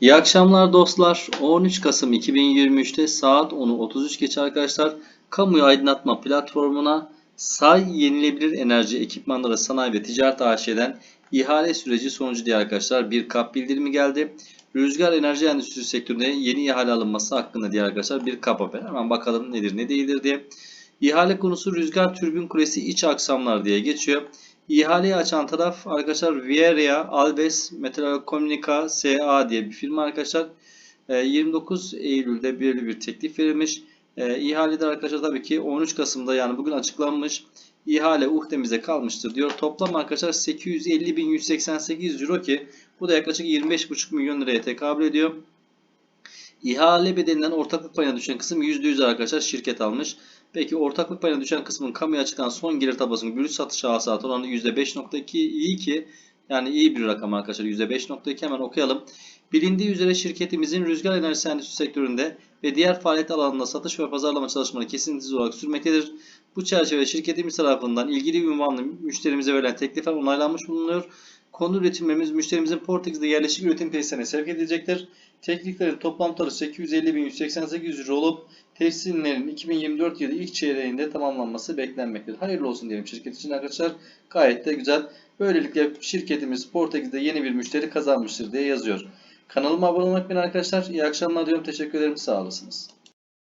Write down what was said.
İyi akşamlar dostlar. 13 Kasım 2023'te saat 10'u 33 geç arkadaşlar. Kamuyu aydınlatma platformuna say yenilebilir enerji ekipmanları sanayi ve ticaret AŞ'den ihale süreci sonucu diye arkadaşlar bir kap bildirimi geldi. Rüzgar enerji endüstrisi sektöründe yeni ihale alınması hakkında diye arkadaşlar bir kap haber. Hemen bakalım nedir ne değildir diye. İhale konusu rüzgar türbin kulesi iç aksamlar diye geçiyor. İhaleyi açan taraf arkadaşlar Vieria Alves Metalcomunica SA diye bir firma arkadaşlar. E, 29 Eylül'de belirli bir teklif verilmiş. E, İhalede arkadaşlar tabii ki 13 Kasım'da yani bugün açıklanmış. İhale uhdemize kalmıştır diyor. Toplam arkadaşlar 850.188 euro ki bu da yaklaşık 25,5 milyon liraya tekabül ediyor. İhale bedelinden ortaklık payına düşen kısım %100 arkadaşlar şirket almış. Peki ortaklık payına düşen kısmın kamuya açıklanan son gelir tablosunun brüt satış hasılatı oranı %5.2 iyi ki yani iyi bir rakam arkadaşlar %5.2 hemen okuyalım. Bilindiği üzere şirketimizin rüzgar enerjisi endüstrisi sektöründe ve diğer faaliyet alanında satış ve pazarlama çalışmaları kesintisiz olarak sürmektedir. Bu çerçevede şirketimiz tarafından ilgili ünvanlı müşterimize verilen teklifler onaylanmış bulunuyor. Konu üretimlerimiz müşterimizin Portekiz'de yerleşik üretim tesislerine sevk edilecektir. Tekliflerin toplam tutarı 850.188 euro olup teslimlerin 2024 yılı ilk çeyreğinde tamamlanması beklenmektedir. Hayırlı olsun diyelim şirket için arkadaşlar. Gayet de güzel. Böylelikle şirketimiz Portekiz'de yeni bir müşteri kazanmıştır diye yazıyor. Kanalıma abone olmayı unutmayın arkadaşlar. İyi akşamlar diyorum. Teşekkür ederim. Sağ olasınız.